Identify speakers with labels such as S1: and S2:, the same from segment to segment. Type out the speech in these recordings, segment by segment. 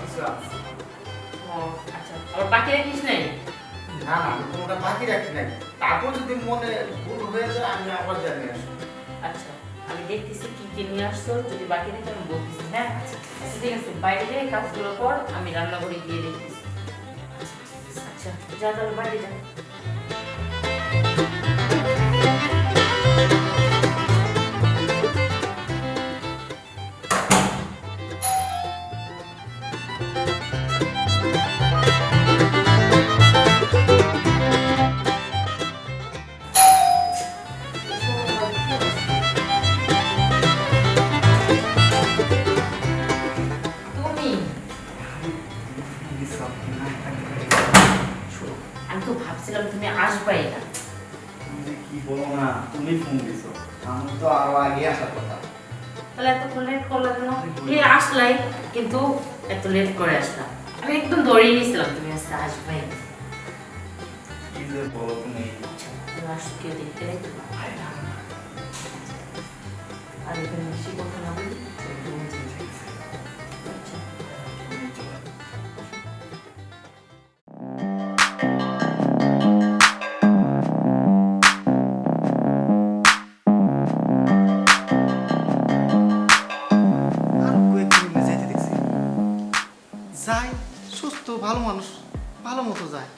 S1: কিছু
S2: আছে।
S1: ও আচ্ছা। আবার বাকি রাখিস নাই?
S2: না না আমি কোনোটা বাকি রাখি নাই। তারপর যদি মনে ভুল হয়ে যায় আমি আবার জানিয়ে আসব।
S1: আচ্ছা আমি দেখতেছি কি কি নিয়ে আসছো যদি বাকি থাকে আমি বলতেছি হ্যাঁ আচ্ছা ঠিক আছে বাইরে যেয়ে কাজগুলো কর আমি রান্নাঘরে গিয়ে দেখতেছি। আচ্ছা যা তাহলে বাইরে যা।
S2: আর
S1: এখানে বেশি
S2: সুস্থ, ভালো মানুষ, ভালো মতো যায়।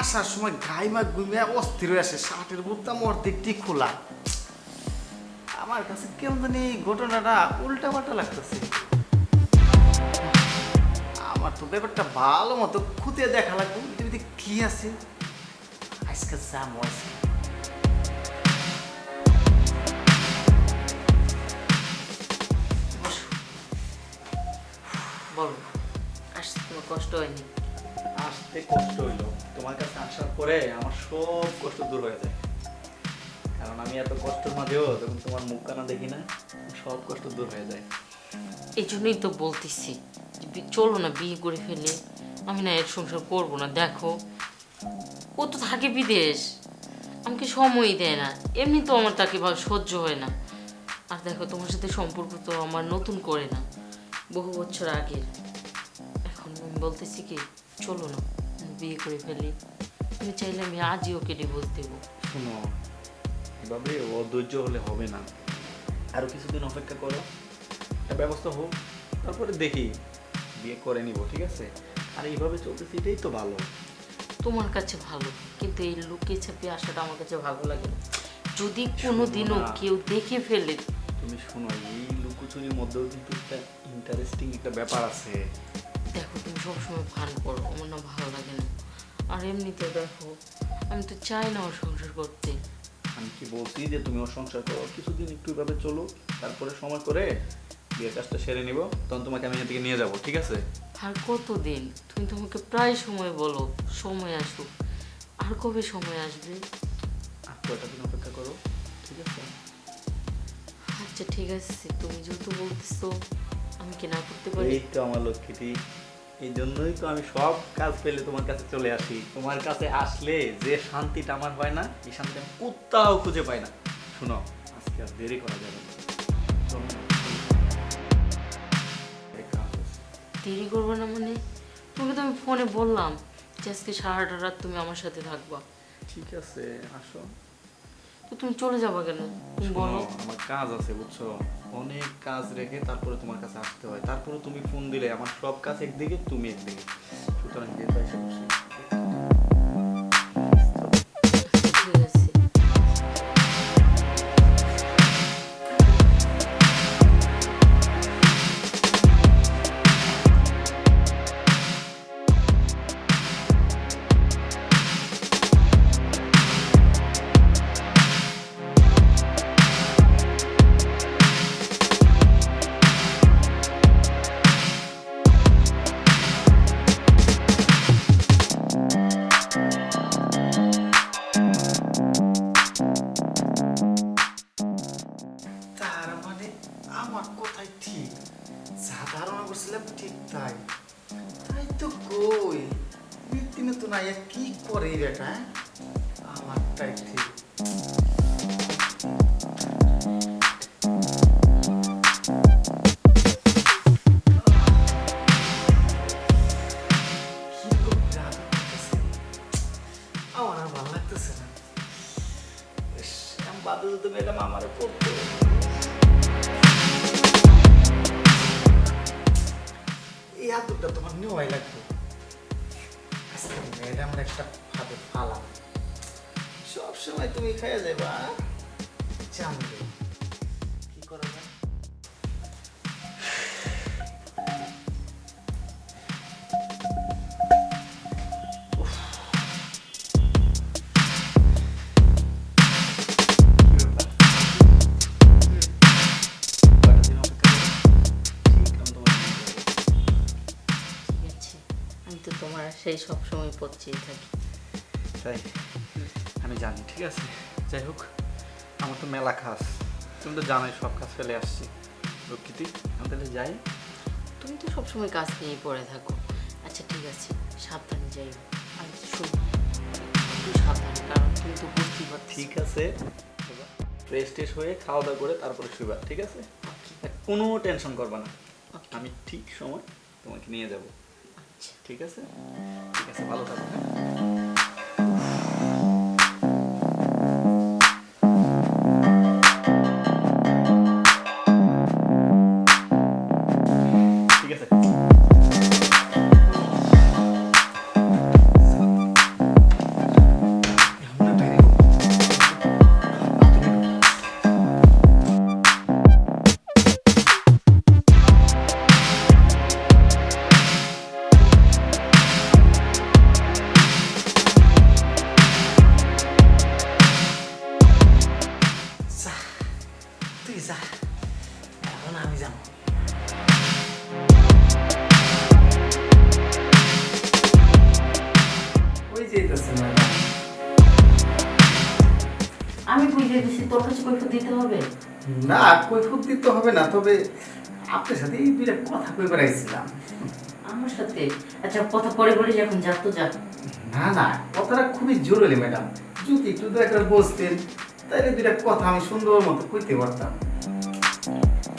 S2: আসার সময় গাইমা গুইমা অস্থির হয়ে আসে, শার্টের বুটটা অর্ধেকটি খোলা। আমার কাছে কেমন জানি ঘটনাটা উল্টা পাল্টা লাগতেছে। আমার তো ব্যাপারটা ভালো মতো খুঁটিয়ে দেখা লাগবে। পৃথিবীতে কি আছে? আজকে যা মজা
S1: বলো। আসতে তোমার কষ্ট হয়নি।
S3: আসতে কষ্ট হইল। তোমার কাছে আসার পরে আমার সব কষ্ট দূর হয়ে যায়। কারণ আমি এত কষ্টের মাঝেও যখন তোমার মুখ কানা দেখি না সব কষ্ট দূর হয়ে যায়।
S1: এই জন্যই তো বলতেছি চলো না বিয়ে করে ফেলে। আমি না এর সংসার করব না দেখো। ও তো থাকে বিদেশ আমাকে সময়ই দেয় না। এমনি তো আমার তাকে সহ্য হয় না। আর দেখো তোমার সাথে সম্পর্ক তো আমার নতুন করে না বহু বছর আগের। এখন আমি বলতেছি কি চলো না বিয়ে করে ফেলি। তুমি চাইলে আমি আজই ওকে ডিভোর্স দেবো।
S3: শোনো এভাবে অধৈর্য হলে হবে না। আরও কিছুদিন অপেক্ষা করো একটা ব্যবস্থা হোক তারপরে দেখি বিয়ে করে নিব ঠিক আছে? আর এইভাবে চলতেছে এটাই তো ভালো।
S1: তোমার কাছে ভালো কিন্তু এই লুকিয়ে ছাপিয়ে আসাটা আমার কাছে ভালো লাগে না। যদি কোনো দিনও। কেউ দেখে ফেলে।
S3: তুমি শোনো এই লুকোচুরির মধ্যেও কিন্তু একটা ইন্টারেস্টিং একটা ব্যাপার আছে।
S1: দেখো তুমি সবসময় ফান করো আমার না ভালো লাগে না। আর এমনিতে দেখো আমি তো চাই না ওর সংসার করতে।
S3: আমি কি বলছি যে তুমি ওর সংসার করো? কিছুদিন একটু এভাবে চলো তারপরে সময় করে বিয়ের কাজটা সেরে নিব। তখন তোমাকে আমি এদিকে নিয়ে যাব ঠিক আছে?
S1: আর কতদিন? তুমি তোমাকে প্রায় সময় বলো সময় আসুক। আর কবে সময় আসবে?
S3: আর কয়টা দিন অপেক্ষা করো ঠিক আছে?
S1: আচ্ছা ঠিক আছে। তুমি যেহেতু বলতেছো আমি কি না করতে পারি?
S3: এই তো আমার লক্ষ্মীটি এই জন্যই তো আমি সব কাজ পেলে তোমার কাছে চলে আসি। তোমার কাছে আসলে যে শান্তিটা আমার হয় না এই শান্তি আমি কোথাও খুঁজে পাই না। শোনো আজকে আর দেরি করা যাবে না।
S1: দেরি করব না মানে? তুমি তো আমি ফোনে বললাম যে আজকে সারাটা রাত তুমি আমার সাথে থাকবা।
S3: ঠিক আছে আসো।
S1: তো তুমি চলে যাবা কেন? বলো।
S3: আমার কাজ আছে, বুঝছ? অনেক কাজ রেখে তারপরে তোমার কাছে আসতে হয়। তারপরে তুমি ফোন দিলে, আমার সব কাজ একদিকে, তুমি একদিকে। সুতরাং যেহেতু আমার কথাই
S1: ঠিক। যা
S2: ধারণা করছিলাম ঠিক তাই। তাই তো কই মিটিনে তো না কি করে বেটা হ্যাঁ? আমারটাই ঠিক। এই তোমার নেওয়াই লাগবে। আজকে আমার একটা ভাবে ফালা সব সময় তুমি খেয়ে যাবা জানবে।
S3: তোমার
S1: সেই সব সময় পড়ছেই থাকি।
S3: তাই? আমি জানি ঠিক আছে? যাই হোক আমার তো মেলা খাস তুমি তো জানোই সব কাজ ফেলে আসছি। প্রকৃতি আমি তাহলে যাই।
S1: তুমি তো সবসময় কাজ নিয়েই পড়ে থাকো। আচ্ছা ঠিক আছে সাবধানে যাই। আমি শুন। সাবধানে কারণ তুমি তো বুঝতেই পারছি
S3: ঠিক আছে। ফ্রেশ ট্রেশ হয়ে খাওয়া দাওয়া করে তারপরে শুইবা ঠিক আছে? কোনো টেনশন করবা না। আমি ঠিক সময় তোমাকে নিয়ে যাব।
S1: আচ্ছা।
S3: ঠিক আছে? ভালো থাকো
S2: আমি
S1: বুঝে দিছি তোর কাছে কৈফত দিতে হবে?
S2: না কৈফুত দিতে হবে না তবে আপনার সাথে এই দুইটা কথা কই বেড়াইছিলাম
S1: আমার সাথে? আচ্ছা কথা পরে বলিস এখন যা তো যা
S2: না না কথাটা খুবই জরুরি ম্যাডাম। যদি একটু বসতেন তাহলে দুইটা কথা আমি সুন্দর মতো কইতে পারতাম।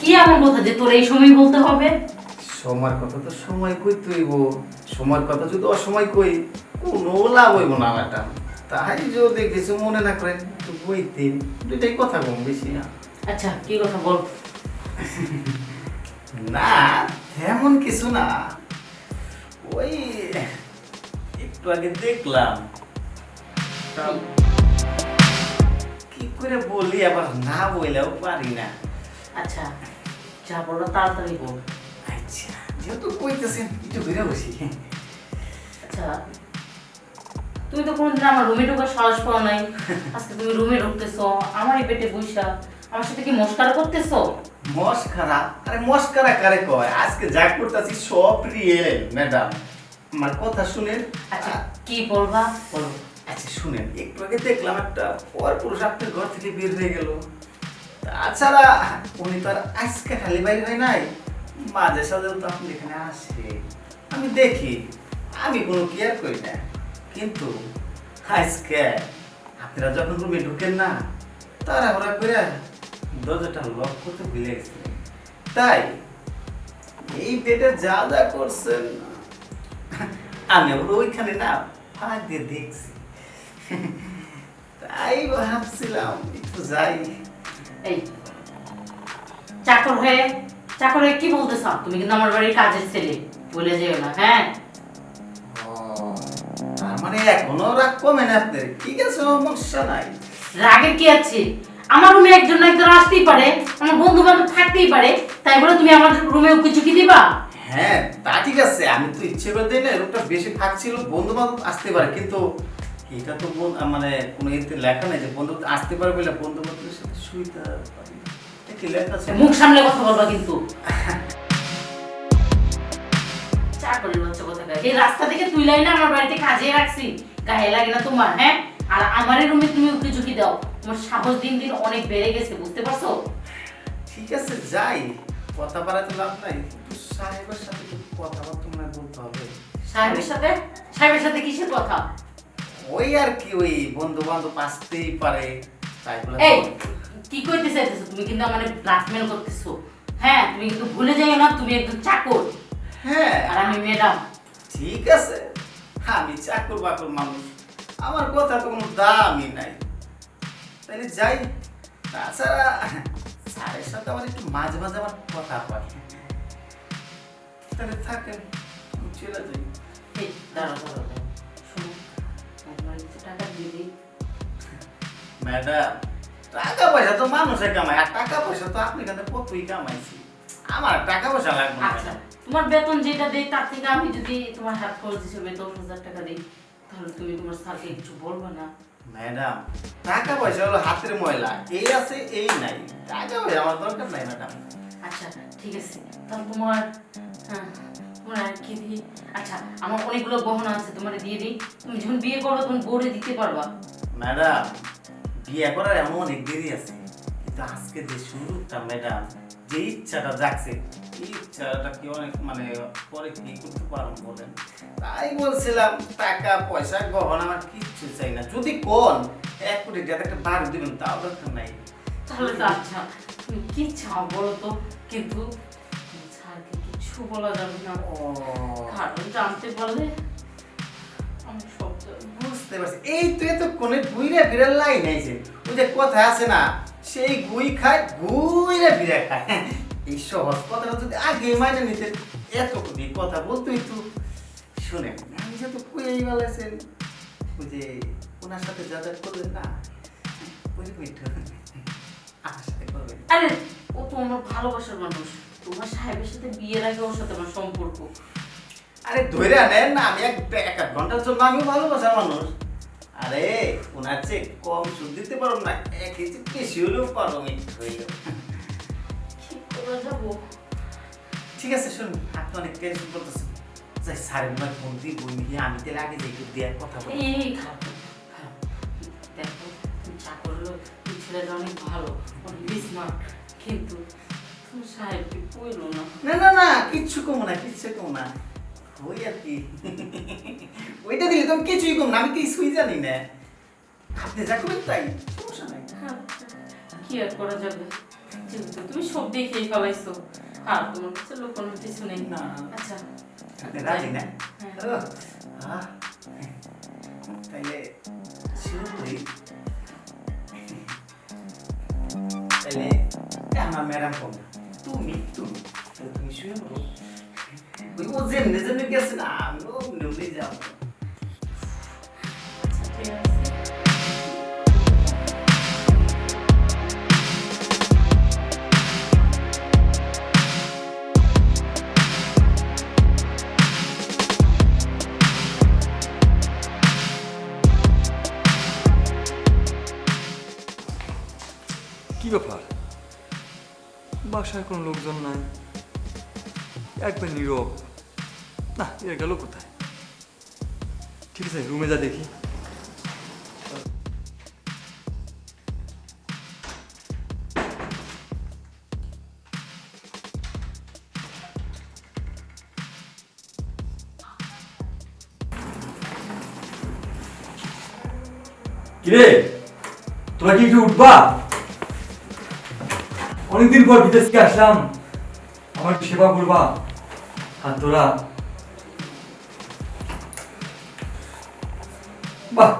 S1: কি এমন কথা যে তোর এই সময় বলতে হবে?
S2: সময়ের কথা তো সময় কইতে হইব সময়ের কথা যদি অসময় কই কোনো লাভ হইব না ম্যাডাম। তাই যদি কিছু মনে না করেন একটু বইতেন দুইটাই কথা কম বেশি না
S1: আচ্ছা কি কথা বল?
S2: না তেমন কিছু না। ওই একটু আগে দেখলাম। কি করে বলি আবার না বললেও পারি না।
S1: আচ্ছা যা বলো তাড়াতাড়ি বল।
S2: আচ্ছা যেহেতু কইতেছেন একটু ঘুরে বসি।
S1: আচ্ছা তুমি তো কোনোদিন আমার রুমে ঢোকার সাহস পাও নাই। আজকে তুমি রুমে ঢুকতেছো আমারই পেটে বইসা। আমার সাথে কি মস্কারা করতেছো?
S2: মস্কারা? আরে মস্কারা কারে কয়? আজকে যা করতেছি সব রিয়েল ম্যাডাম আমার কথা শুনেন?
S1: আচ্ছা কি বলবা? বলো।
S2: আচ্ছা শুনেন একটু আগে দেখলাম একটা পর পুরুষ আপনার ঘর থেকে বের হয়ে গেল। তাছাড়া উনি তো আর আজকে খালি বাইরে হয় নাই। মাঝে সাঝেও তো আপনি এখানে আসে। আমি দেখি আমি কোনো কেয়ার করি না। কিন্তু, আজকে আপনারা যখন রুমে ঢুকেন না তারা ওরা করে দরজাটা লক করতে ভুলে গেছিলেন। তাই এই বেডে যা যা করছেন, আমি ওইখানে না ফাঁক দিয়ে দেখছি। তাই ভাবছিলাম, একটু যাই।
S1: এই, চাকর হয়ে চাকর হয়ে কি বলতেছ? তুমি কিন্তু আমার বাড়ির কাজের ছেলে, বলে যেও না হ্যাঁ?
S2: তার মানে এখনও রাগ কমে না আপনার। ঠিক আছে সমস্যা নাই।
S1: রাগের কি আছে? আমার রুমে একজন একজন আসতেই পারে আমার বন্ধু বান্ধব থাকতেই পারে তাই বলে তুমি আমার রুমে কিছু কি দিবা?
S2: হ্যাঁ তা ঠিক আছে আমি তো ইচ্ছে করে দিই না রোগটা বেশি ফাঁক ছিল বন্ধু বান্ধব আসতে পারে কিন্তু এটা তো মানে কোনো এতে লেখা নেই যে বন্ধু আসতে পারে বলে বন্ধু বান্ধবের সাথে শুইতে পারি কি লেখা আছে?
S1: মুখ সামলে কথা বলবা কিন্তু। কথা এই রাস্তা থেকে তুই লাই না আমার বাড়িতে কাজে রাখছি গায়ে লাগে না তোমার হ্যাঁ? আর আমার রুমে তুমি উকি ঝুঁকি দাও। তোমার সাহস দিন দিন অনেক বেড়ে গেছে বুঝতে পারছ?
S2: ঠিক আছে যাই। কথা বাড়াতে লাভ নাই সাহেবের সাথে কথাবার্তা মনে বলতে হবে?
S1: সাহেবের সাথে? সাহেবের সাথে কিসের কথা?
S2: ওই আর কি ওই বন্ধু বান্ধব আসতেই পারে তাই বলে
S1: এই কি করতে চাইতেছো? তুমি কিন্তু ব্ল্যাকমেল করতেছো। হ্যাঁ তুমি কিন্তু ভুলে যাইও না তুমি একদম চাকর।
S2: হ্যাঁ।
S1: আর আমি ম্যাডাম।
S2: ঠিক আছে। আমি চাকর বাকর মানুষ। আমার কথা কোনো দামই নাই। তাহলে যাই। তাছাড়া স্যারের সাথে আমার একটু মাঝে মাঝে আমার কথা হয়। তাহলে থাকেন চলে যাই।
S1: এই দাঁড়াও দাঁড়াও দাঁড়াও। একবার টাকা
S2: ম্যাডাম টাকা পয়সা তো মানুষে কামায় আর টাকা পয়সা তো আপনি এখানে কতই কামাইছি? আমার টাকা পয়সা লাগবে না
S1: আচ্ছা। তোমার বেতন যেটা দেই তার থেকে আমি যদি তোমার হাত খরচ হিসেবে দশ হাজার টাকা দিই তাহলে তুমি তোমার স্যারকে কিছু বলবে না?
S2: ম্যাডাম টাকা পয়সা হলো হাতের ময়লা। এই আছে এই নাই। টাকা পয়সা আমার দরকার নাই ম্যাডাম।
S1: আচ্ছা ঠিক আছে। তাহলে তোমার হ্যাঁ তোমার আর কি দিই আচ্ছা আমার অনেকগুলো গহনা আছে তোমার দিয়ে দিই। তুমি যখন বিয়ে করো তখন গড়ে দিতে পারবা।
S2: ম্যাডাম বিয়ে করার এমন অনেক দেরি আছে। কিন্তু আজকে যে শুরুটা ম্যাডাম যে ইচ্ছাটা জাগছে এই ইচ্ছাটা কি অনেক মানে পরে কি করতে বলেন? তাই বলছিলাম টাকা পয়সা গহনা আমার কিচ্ছু চাই না। যদি কোন এক কোটি টাকা একটা বাড়ি দিবেন তাও দরকার নাই।
S1: তাহলে তো আচ্ছা কি চাও বলো তো? কিন্তু স্যারকে কিছু বলা যাবে না।
S2: ও।
S1: কারণ জানতে পারলে আমি সব
S2: বুঝতে পারছি। এই তো এত কোনে গুইরা বিড়াল লাইন আইছে। ওই যে কথা আছে না সেই গুই খায় গুইরা বিড়া খায়। এই সহজ কথাটা যদি আগে মাইনে নিতে এত কথা বলতোই তো শুনেন আমি যে তো কুয়েই বলেছেন ওই যে ওনার সাথে যা যা করলেন না ওই আমার সাথে করবেন
S1: আরে ও তো আমার ভালোবাসার মানুষ। তোমার সাহেবের সাথে বিয়ের আগে ওর সাথে আমার সম্পর্ক।
S2: আরে ধরে নেন না আমি এক এক ঘণ্টার জন্য আমিও ভালোবাসার মানুষ। আরে ওনার চেয়ে কম সুদ দিতে পারো না এক কেজি বেশি হলেও পারো
S1: করে
S2: ঠিক আছে শুনুন আপনি অনেক টেনশন করতেছেন যাই সাড়ে নয় ফোন দিয়ে বই নিয়ে আমি তাহলে আগে যাই দেওয়ার কথা বলি।
S1: এই দেখো তুমি চাকর ছেলেটা অনেক ভালো অনেক স্মার্ট কিন্তু না।
S2: না না কিচ্ছু কমো না কিচ্ছু কমো না। ওই আর কি? ওইটা দিলে তো কিছুই কম না আমি কিছুই জানি না। আপনি যা করবেন তাই সমস্যা নাই।
S1: হ্যাঁ, কি আর করা যাবে? যেহেতু তুমি সব দেখেই ফেলাইছো আর তোমার কাছে লুকানোর কিছু নেই।
S2: না।
S1: আচ্ছা।
S2: আপনি রাজি না?
S1: হ্যাঁ।
S2: তাইলে শুরু করি। তাইলে আমার ম্যাডাম কম তুমি তুমি তুমি শুয়ে পড়ো ওই ও যেমনি যেমনি গেছে না আমি অমনি অমনি যাব।
S4: বাসায় কোনো লোকজন নাই একবার নীরব না এর গেল কোথায় ঠিক আছে রুমে যা দেখি কিরে তোরা কি একটু উঠবা অনেকদিন পর বিদেশ থেকে আসলাম। আমার সেবা করবা। আর তোরা? বাহ!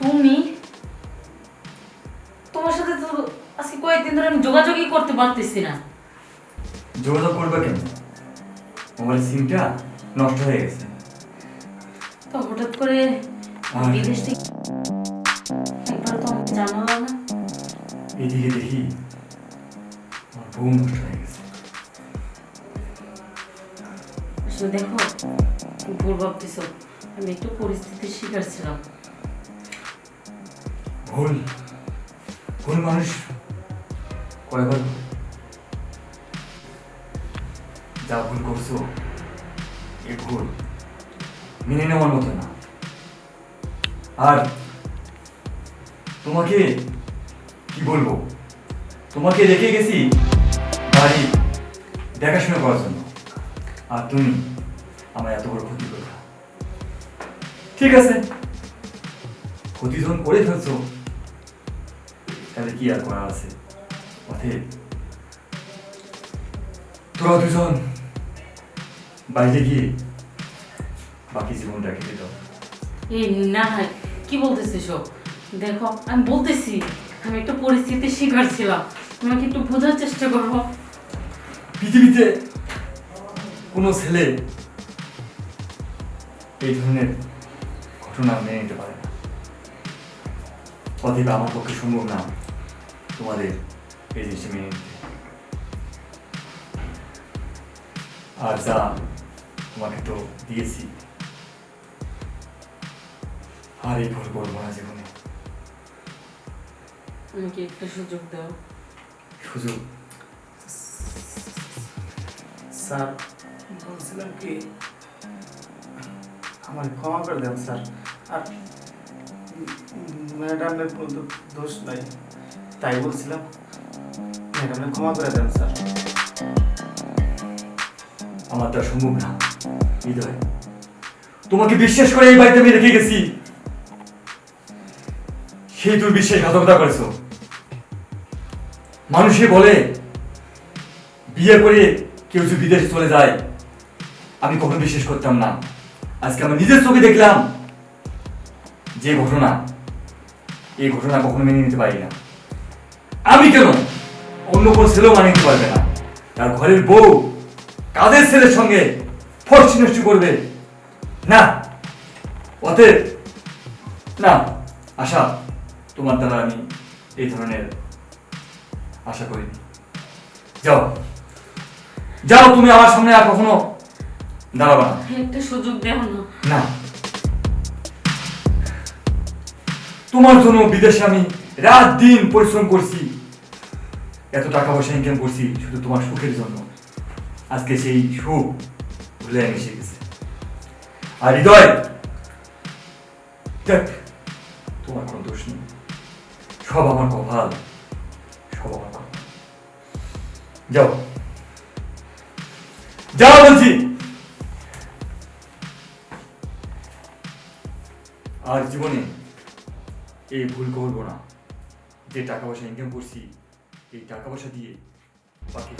S1: তুমি? তোমার সাথে তো আজকে কয়েকদিন ধরে আমি যোগাযোগই করতে পারতেছি না।
S4: যোগাযোগ করবে কেন? মোবাইল সিমটা নষ্ট হয়ে গেছে।
S1: হঠাৎ করে বিদেশ থেকে একবার তো জানালো না।
S4: এদিকে দেখি আমার বউ নষ্ট হয়ে গেছে।
S1: আসলে দেখো ভুল ভাবতেছো? আমি একটু পরিস্থিতির শিকার ছিলাম।
S4: ভুল? ভুল মানুষ কয়বার যা ভুল করছ এ ভুল। মেনে নেওয়ার মতো না। আর তোমাকে কি বলব? তোমাকে রেখে গেছি বাড়ি দেখাশোনা করার জন্য। আর তুমি আমার এত বড় ক্ষতি করবে ঠিক আছে? ক্ষতি যখন করে ফেলছো। তাহলে কি আর করার আছে? অতএব তোরা দুজন বাইরে গিয়ে বাকি জীবনটা কেটে দাও।
S1: এই না কি বলতেছিস সব দেখো আমি বলতেছি আমি একটা পরিস্থিতির শিকার ছিলাম। তোমাকে একটু বোঝার চেষ্টা করো
S4: পৃথিবীতে কোনো ছেলে এই ধরনের ঘটনা মেনে নিতে পারে না। অতএব আমার পক্ষে সম্ভব না তোমাদের এই জিনিসটা মেনে নিতে। আর যা তোমাকে তো দিয়েছি আর এই ভুল করব না জীবনে
S1: আমাকে একটা সুযোগ দাও।
S4: সুযোগ?
S2: স্যার বলছিলাম কি? আমার ক্ষমা করে দেন স্যার। আর ম্যাডামের কোনো দোষ নাই। তাই বলছিলাম ম্যাডামের ক্ষমা করে দেন স্যার।
S4: আমার সম্ভব না হৃদয়। তোমাকে বিশ্বাস করে এই বাড়িতে আমি রেখে গেছি। সেই তুমি বিশ্বাসঘাতকতা করেছ। মানুষে বলে, বিয়ে করে কেউ যদি বিদেশে চলে যায়, আমি কখনো বিশ্বাস করতাম না। আজকে আমি নিজের চোখে দেখলাম যে ঘটনা, এই ঘটনা কখনো মেনে নিতে পারি না। আমি কেন? অন্য কোনো ছেলেও মানিয়ে নিতে পারবে না। তার ঘরের বউ কাদের ছেলের সঙ্গে ফরসি নষ্টি করবে? না। অতএব, না, আশা। তোমার দ্বারা আমি এই ধরনের আশা করিনি। যাও। যাও তুমি আমার সামনে আর কখনো দাঁড়াবে না।
S1: একটা সুযোগ দেও না।
S4: না। তোমার জন্য বিদেশে আমি রাত দিন পরিশ্রম করছি। এত টাকা পয়সা ইনকাম করছি শুধু তোমার সুখের জন্য। আজকে সেই সুখ ভুলে এসে গেছে। আর হৃদয় দেখ তোমার কোনো দোষ নেই। সব আমার কপাল সব আমার কপাল যাও। যাও বলছি। আর জীবনে এই ভুল করব না। যে টাকা পয়সা ইনকাম করছি, এই টাকা পয়সা দিয়ে বাকি